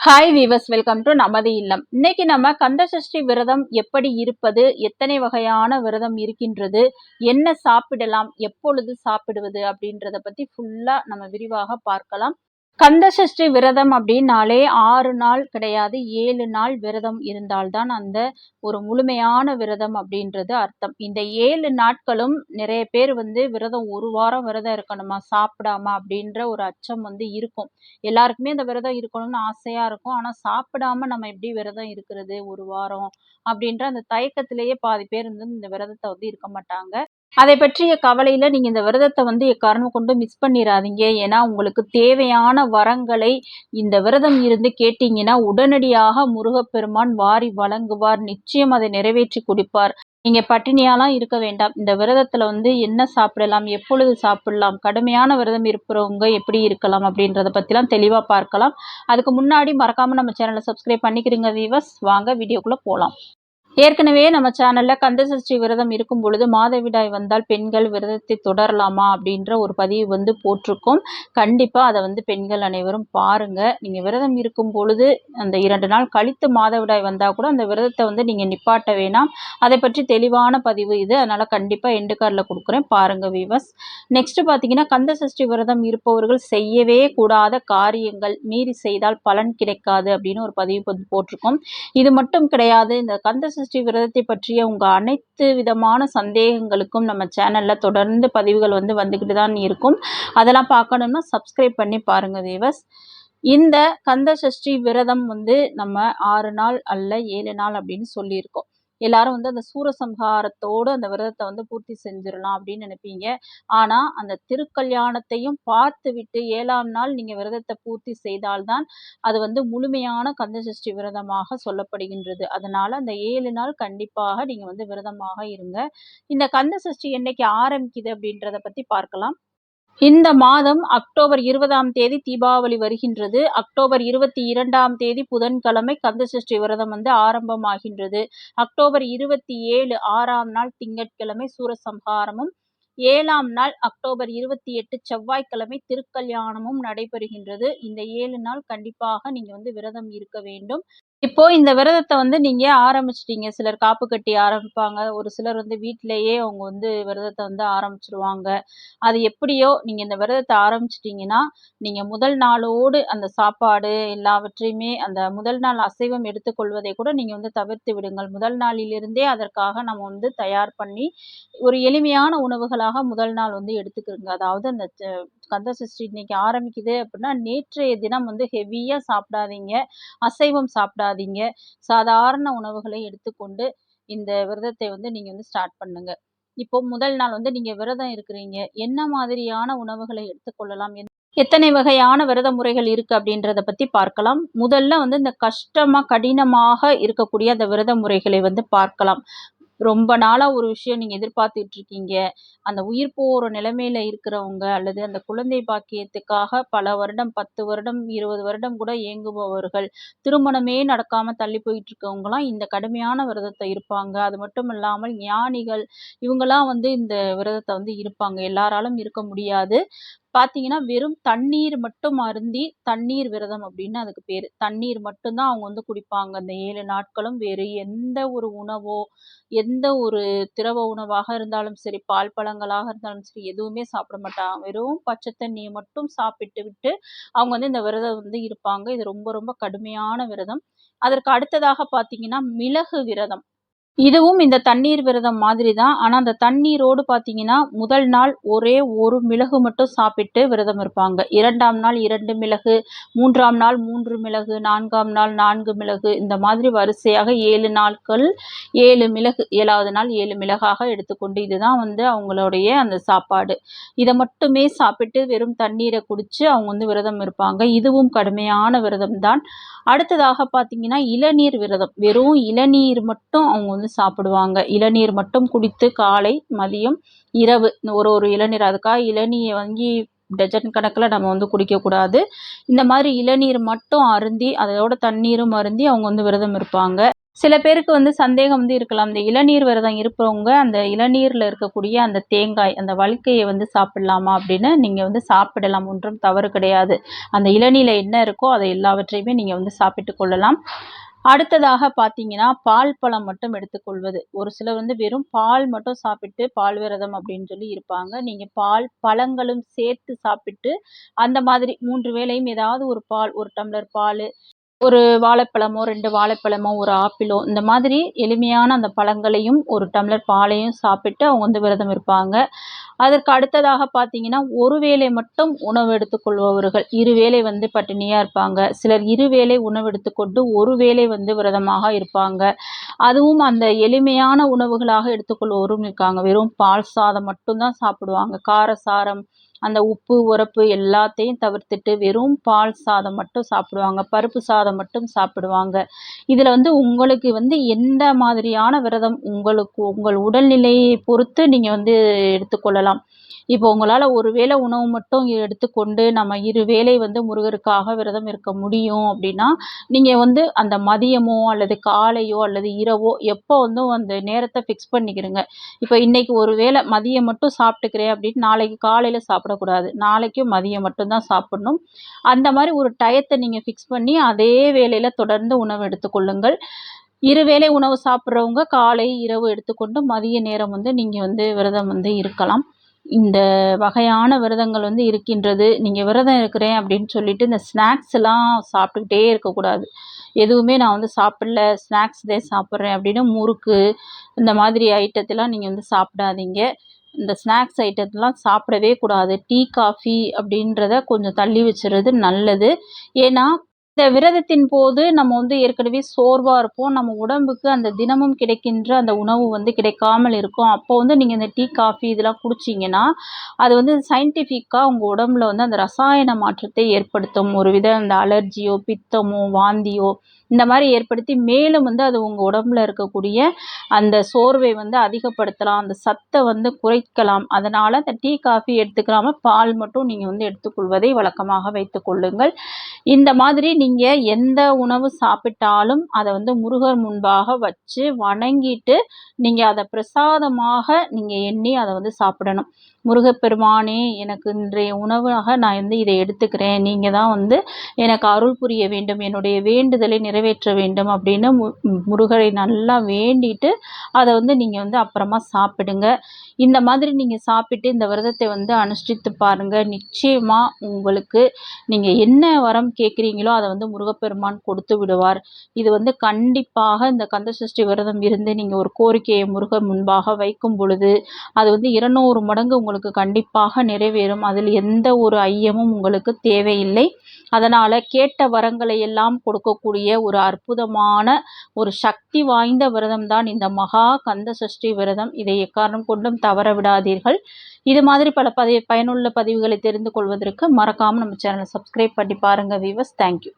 Hi viewers welcome to நமது இல்லம். இன்னைக்கு நம்ம கந்தசஷ்டி விரதம் எப்படி இருப்பது எத்தனை வகையான விரதம் இருக்கின்றது என்ன சாப்பிடலாம் எப்பொழுது சாப்பிடுவது அப்படின்றத பத்தி ஃபுல்லா நம்ம விரிவாக பார்க்கலாம். கந்தசஷ்டி விரதம் அப்படின்னாலே ஆறு நாள் கிடையாது ஏழு நாள் விரதம் இருந்தால்தான் அந்த ஒரு முழுமையான விரதம் அப்படின்றது அர்த்தம். இந்த ஏழு நாட்களும் நிறைய பேர் வந்து விரதம் ஒரு வாரம் விரதம் இருக்கணுமா சாப்பிடாம அப்படின்ற ஒரு அச்சம் வந்து இருக்கும். எல்லாருக்குமே இந்த விரதம் இருக்கணும்னு ஆசையா இருக்கும். ஆனா சாப்பிடாம நம்ம எப்படி விரதம் இருக்கிறது ஒரு வாரம் அப்படின்ற அந்த தயக்கத்திலேயே பாதி பேர் வந்து இந்த விரதத்தை வந்து இருக்க மாட்டாங்க. அதை பற்றிய கவலையில நீங்க இந்த விரதத்தை வந்து எக்காரணம் கொண்டு மிஸ் பண்ணிடாதீங்க ஏன்னா உங்களுக்கு தேவையான வரங்களை இந்த விரதம் இருந்து கேட்டீங்கன்னா உடனடியாக முருகப்பெருமான் வாரி வழங்குவார். நிச்சயம் அதை நிறைவேற்றி கொடுப்பார். நீங்க பட்டினியாலாம் இருக்க வேண்டாம். இந்த விரதத்துல வந்து என்ன சாப்பிடலாம் எப்பொழுது சாப்பிடலாம் கடுமையான விரதம் இருப்பவங்க எப்படி இருக்கலாம் அப்படின்றத பத்திலாம் தெளிவா பார்க்கலாம். அதுக்கு முன்னாடி மறக்காம நம்ம சேனலை சப்ஸ்கிரைப் பண்ணிக்கிறீங்க வீவர்ஸ் வாங்க வீடியோக்குள்ள போகலாம் ஏற்கனவே நம்ம சேனல்ல கந்தசஷ்டி விரதம் இருக்கும் பொழுது மாதவிடாய் வந்தால் பெண்கள் விரதத்தை தொடரலாமா அப்படின்ற ஒரு பதிவு வந்து போட்டிருக்கோம். கண்டிப்பா அதை வந்து பெண்கள் அனைவரும் பாருங்க. நீங்க விரதம் இருக்கும் பொழுது அந்த இரண்டு நாள் கழித்து மாதவிடாய் வந்தா கூட அந்த விரதத்தை வந்து நீங்க நிப்பாட்ட வேணாம். அதை பற்றி தெளிவான பதிவு இது. அதனால கண்டிப்பா எண்டு கார்டில் கொடுக்குறேன். பாருங்க வீவர்ஸ் நெக்ஸ்ட் பார்த்தீங்கன்னா கந்தசஷ்டி விரதம் இருப்பவர்கள் செய்யவே கூடாத காரியங்கள் மீறி செய்தால் பலன் கிடைக்காது அப்படின்னு ஒரு பதிவு வந்து போட்டிருக்கோம். இது மட்டும் கிடையாது. இந்த கந்தசஷ்டி சஷ்டி விரதத்தை பற்றிய உங்கள் அனைத்து விதமான சந்தேகங்களுக்கும் நம்ம சேனலில் தொடர்ந்து பதிவுகள் வந்து வந்துக்கிட்டு தான் இருக்கும். அதெல்லாம் பார்க்கணும்னா சப்ஸ்கிரைப் பண்ணி பாருங்கள் தேவஸ் இந்த கந்த சஷ்டி விரதம் வந்து நம்ம ஆறு நாள் அல்ல ஏழு நாள் அப்படின்னு சொல்லியிருக்கோம். எல்லாரும் வந்து அந்த சூரசம்ஹாரத்தோடு அந்த விரதத்தை வந்து பூர்த்தி செஞ்சிடலாம் அப்படின்னு நினைப்பீங்க. ஆனால் அந்த திருக்கல்யாணத்தையும் பார்த்து விட்டு ஏழாம் நாள் நீங்கள் விரதத்தை பூர்த்தி செய்தால்தான் அது வந்து முழுமையான கந்தசஷ்டி விரதமாக சொல்லப்படுகின்றது. அதனால் அந்த ஏழு நாள் கண்டிப்பாக நீங்கள் வந்து விரதமாக இருங்க. இந்த கந்தசஷ்டி என்னைக்கு ஆரம்பிக்குது அப்படின்றத பற்றி பார்க்கலாம். இந்த மாதம் அக்டோபர் இருபதாம் தேதி தீபாவளி வருகின்றது. அக்டோபர் இருபத்தி இரண்டாம் தேதி புதன்கிழமை கந்தசஷ்டி விரதம் வந்து ஆரம்பமாகின்றது. அக்டோபர் இருபத்தி ஏழு ஆறாம் நாள் திங்கட்கிழமை சூரசம்ஹாரமும் ஏழாம் நாள் அக்டோபர் இருபத்தி எட்டு செவ்வாய்க்கிழமை திருக்கல்யாணமும் நடைபெறுகின்றது. இந்த ஏழு நாள் கண்டிப்பாக நீங்கள் வந்து விரதம் இருக்க வேண்டும். இப்போ இந்த விரதத்தை வந்து நீங்க ஆரம்பிச்சிட்டீங்க. சிலர் காப்பு கட்டி ஆரம்பிப்பாங்க. ஒரு சிலர் வந்து வீட்டிலேயே அவங்க வந்து விரதத்தை வந்து ஆரம்பிச்சிருவாங்க. அது எப்படியோ நீங்க இந்த விரதத்தை ஆரம்பிச்சிட்டீங்கன்னா நீங்க முதல் நாளோடு அந்த சாப்பாடு எல்லாவற்றையுமே அந்த முதல் நாள் அசைவம் எடுத்துக்கொள்வதை கூட நீங்க வந்து தவிர்த்து விடுங்கள். முதல் நாளிலிருந்தே அதற்காக நம்ம வந்து தயார் பண்ணி ஒரு எளிமையான உணவுகளாக முதல் நாள் வந்து எடுத்துக்கிறோங்க. அதாவது அந்த கந்த சஷ்டி இன்னைக்கு ஆரம்பிக்குது அப்படின்னா நேற்றைய தினம் வந்து ஹெவியாக சாப்பிடாதீங்க அசைவம் சாப்பிடாதீங்க. சாதாரண உணவுகளை எடுத்துக்கொண்டு இந்த விரதத்தை வந்து நீங்கள் வந்து ஸ்டார்ட் பண்ணுங்க. இப்போ முதல் நாள் வந்து நீங்கள் விரதம் இருக்கிறீங்க. என்ன மாதிரியான உணவுகளை எடுத்துக்கொள்ளலாம்? எத்தனை வகையான விரத முறைகள் இருக்கு அப்படின்றத பத்தி பார்க்கலாம். முதல்ல வந்து இந்த கஷ்டமா கடினமாக இருக்கக்கூடிய அந்த விரத முறைகளை வந்து பார்க்கலாம். ரொம்ப நாளாக ஒரு விஷயம் நீங்கள் எதிர்பார்த்துட்டு இருக்கீங்க அந்த உயிர் போகிற நிலைமையில இருக்கிறவங்க அல்லது அந்த குழந்தை பாக்கியத்துக்காக பல வருடம் பத்து வருடம் இருபது வருடம் கூட இயங்குபவர்கள் திருமணமே நடக்காமல் தள்ளி போயிட்டு இருக்கவங்களாம் இந்த கடுமையான விரதத்தை இருப்பாங்க. அது மட்டும் இல்லாமல் ஞானிகள் இவங்கெல்லாம் வந்து இந்த விரதத்தை வந்து இருப்பாங்க. எல்லாராலும் இருக்க முடியாது. பார்த்தீங்கன்னா வெறும் தண்ணீர் மட்டும் அருந்தி தண்ணீர் விரதம் அப்படின்னு அதுக்கு பேர். தண்ணீர் மட்டும்தான் அவங்க வந்து குடிப்பாங்க. அந்த ஏழு நாட்களும் வேறு எந்த ஒரு உணவோ எந்த ஒரு திரவ உணவாக இருந்தாலும் சரி பால் பழங்களாக இருந்தாலும் சரி எதுவுமே சாப்பிட மாட்டாங்க. வெறும் பச்சை தண்ணியை மட்டும் சாப்பிட்டு விட்டு அவங்க வந்து இந்த விரதம் வந்து இருப்பாங்க. இது ரொம்ப ரொம்ப கடுமையான விரதம். அதற்கு அடுத்ததாக பார்த்தீங்கன்னா மிளகு விரதம். இதுவும் இந்த தண்ணீர் விரதம் மாதிரி தான் ஆனால் அந்த தண்ணீரோடு பார்த்தீங்கன்னா முதல் நாள் ஒரே ஒரு மிளகு மட்டும் சாப்பிட்டு விரதம் இருப்பாங்க. இரண்டாம் நாள் இரண்டு மிளகு மூன்றாம் நாள் மூன்று மிளகு நான்காம் நாள் நான்கு மிளகு இந்த மாதிரி வரிசையாக ஏழு நாட்கள் ஏழு மிளகு ஏழாவது நாள் ஏழு மிளகாக எடுத்துக்கொண்டு இதுதான் வந்து அவங்களுடைய அந்த சாப்பாடு. இதை மட்டுமே சாப்பிட்டு வெறும் தண்ணீரை குடித்து அவங்க வந்து விரதம் இருப்பாங்க. இதுவும் கடுமையான விரதம் தான் அடுத்ததாக பார்த்தீங்கன்னா இளநீர் விரதம். வெறும் இளநீர் மட்டும் அவங்க வந்து வந்து சாப்பிடுவாங்க. இளநீர் மட்டும் குடித்து காலை மதியம் இரவு ஒரு ஒரு இளநீர். அதுக்காக இளநீரை வாங்கி டஜன் கணக்கில் நம்ம வந்து குடிக்கக்கூடாது இந்த மாதிரி இளநீர் மட்டும் அருந்தி அதோட தண்ணீரும் அருந்தி அவங்க வந்து விரதம் இருப்பாங்க. சில பேருக்கு வந்து சந்தேகம் வந்து இருக்கலாம். இந்த இளநீர் விரதம் இருப்பவங்க அந்த இளநீரில் இருக்கக்கூடிய அந்த தேங்காய் அந்த வழுக்கையை வந்து சாப்பிடலாமா அப்படின்னு நீங்கள் வந்து சாப்பிடலாம். ஒன்றும் தவறு கிடையாது. அந்த இளநீரில் என்ன இருக்கோ அதை எல்லாவற்றையுமே நீங்கள் வந்து சாப்பிட்டு கொள்ளலாம். அடுத்ததாக பார்த்தீங்கன்னா பால் பழம் மட்டும் எடுத்துக்கொள்வது. ஒரு சிலர் வந்து வெறும் பால் மட்டும் சாப்பிட்டு பால் விரதம் அப்படின்னு சொல்லி இருப்பாங்க. நீங்கள் பால் பழங்களும் சேர்த்து சாப்பிட்டு அந்த மாதிரி மூன்று வேளையும் ஏதாவது ஒரு பால் ஒரு டம்ளர் பால் ஒரு வாழைப்பழமோ ரெண்டு வாழைப்பழமோ ஒரு ஆப்பிளோ இந்த மாதிரி எளிமையான அந்த பழங்களையும் ஒரு டம்ளர் பாலையும் சாப்பிட்டு அவங்க வந்து விரதம் இருப்பாங்க. அதற்கு அடுத்ததாக பார்த்தீங்கன்னா ஒரு வேளை மட்டும் உணவு எடுத்துக்கொள்பவர்கள் இரு வேளை வந்து பட்டினியாக இருப்பாங்க. சிலர் இரு வேளை உணவு எடுத்துக்கொண்டு ஒரு வேளை வந்து விரதமாக இருப்பாங்க. அதுவும் அந்த எளிமையான உணவுகளாக எடுத்துக்கொள்வோரும் இருக்காங்க. வெறும் பால் சாதம் மட்டும்தான் சாப்பிடுவாங்க. காரசாரம் அந்த உப்பு உரப்பு எல்லாத்தையும் தவிர்த்துட்டு வெறும் பால் சாதம் மட்டும் சாப்பிடுவாங்க. பருப்பு சாதம் மட்டும் சாப்பிடுவாங்க. இதில் வந்து உங்களுக்கு வந்து எந்த மாதிரியான விரதம் உங்களுக்கு உங்கள் உடல்நிலையை பொறுத்து நீங்கள் வந்து எடுத்துக்கொள்ளலாம். இப்போ உங்களால் ஒரு வேளை உணவு மட்டும் எடுத்துக்கொண்டு நம்ம இரு வேளை வந்து முருகருக்காக விரதம் இருக்க முடியும் அப்படின்னா நீங்கள் வந்து அந்த மதியமோ அல்லது காலையோ அல்லது இரவோ எப்போ வந்து அந்த நேரத்தை ஃபிக்ஸ் பண்ணிக்கிறங்க. இப்போ இன்றைக்கி ஒரு வேளை மதியம் மட்டும் சாப்பிட்டுக்கிறேன் அப்படின்னு நாளைக்கு காலையில் சாப்பிடக்கூடாது. நாளைக்கும் மதியம் மட்டும்தான் சாப்பிடணும். அந்த மாதிரி ஒரு டயத்தை நீங்கள் ஃபிக்ஸ் பண்ணி அதே வேளையில் தொடர்ந்து உணவு எடுத்துக்கொள்ளுங்கள் இருவேளை உணவு சாப்பிட்றவங்க காலை இரவு எடுத்துக்கொண்டு மதிய நேரம் வந்து நீங்கள் வந்து விரதம் வந்து இருக்கலாம். இந்த வகையான விரதங்கள் வந்து இருக்கின்றது. நீங்கள் விரதம் இருக்கிறேன் அப்படின்னு சொல்லிட்டு இந்த ஸ்நாக்ஸ் எல்லாம் சாப்பிட்டுக்கிட்டே இருக்கக்கூடாது. எதுவுமே நான் வந்து சாப்பிடல ஸ்நாக்ஸ் தான் சாப்பிட்றேன் அப்படின்னு முறுக்கு இந்த மாதிரி ஐட்டத்தெல்லாம் நீங்கள் வந்து சாப்பிடாதீங்க. இந்த ஸ்நாக்ஸ் ஐட்டத்தெலாம் சாப்பிடவே கூடாது. டீ காஃபி அப்படின்றத கொஞ்சம் தள்ளி வச்சுறது நல்லது. ஏன்னா இந்த விரதத்தின் போது நம்ம வந்து ஏற்கனவே சோர்வாக இருப்போம். நம்ம உடம்புக்கு அந்த தினமும் கிடைக்கின்ற அந்த உணவு வந்து கிடைக்காமல் இருக்கும். அப்போ வந்து நீங்கள் இந்த டீ காஃபி இதெல்லாம் குடிச்சிங்கன்னா அது வந்து சயின்டிஃபிக்காக உங்கள் உடம்புல வந்து அந்த ரசாயன மாற்றத்தை ஏற்படுத்தும். ஒரு வித அந்த அலர்ஜியோ பித்தமோ வாந்தியோ இந்த மாதிரி ஏற்படுத்தி மேலும் வந்து அது உங்கள் உடம்புல இருக்கக்கூடிய அந்த சோர்வை வந்து அதிகப்படுத்தலாம். அந்த சத்தை வந்து குறைக்கலாம். அதனால் அந்த டீ காஃபி எடுத்துக்கிறாம பால் மட்டும் நீங்கள் வந்து எடுத்துக்கொள்வதை வழக்கமாக வைத்து கொள்ளுங்கள். இந்த மாதிரி நீங்கள் எந்த உணவு சாப்பிட்டாலும் அதை வந்து முருகர் முன்பாக வச்சு வணங்கிட்டு நீங்கள் அதை பிரசாதமாக நீங்கள் எண்ணி அதை வந்து சாப்பிடணும். முருகப்பெருமானே எனக்கு இன்றைய உணவாக நான் வந்து இதை எடுத்துக்கிறேன். நீங்கள் தான் வந்து எனக்கு அருள் புரிய வேண்டும் என்னுடைய வேண்டுதலை நிறைவேற்ற வேண்டும் அப்படின்னு மு முருகரை நல்லா வேண்டிட்டு அதை வந்து நீங்கள் வந்து அப்புறமா சாப்பிடுங்க. இந்த மாதிரி நீங்கள் சாப்பிட்டு இந்த விரதத்தை வந்து அனுஷ்டித்து பாருங்கள் நிச்சயமாக உங்களுக்கு நீங்கள் என்ன வரம் கேட்குறீங்களோ அதை வந்து முருகப்பெருமான் கொடுத்து விடுவார். இது வந்து கண்டிப்பாக இந்த கந்தசஷ்டி விரதம் இருந்து நீங்கள் ஒரு கோரிக்கையை முருகர் முன்பாக வைக்கும் பொழுது அது வந்து இருநூறு மடங்கு உங்களுக்கு உங்களுக்கு கண்டிப்பாக நிறைவேறும். அதில் எந்த ஒரு ஐயமும் உங்களுக்கு தேவையில்லை. அதனால் கேட்ட வரங்களை எல்லாம் கொடுக்கக்கூடிய ஒரு அற்புதமான ஒரு சக்தி வாய்ந்த விரதம் தான் இந்த மகா கந்த சஷ்டி விரதம். இதை எக்காரணம் கொண்டும் தவற விடாதீர்கள். இது மாதிரி பல பதி பயனுள்ள பதிவுகளை தெரிந்து கொள்வதற்கு மறக்காமல் நம்ம சேனலை சப்ஸ்கிரைப் பண்ணி பாருங்கள் வீவர்ஸ் தேங்க்யூ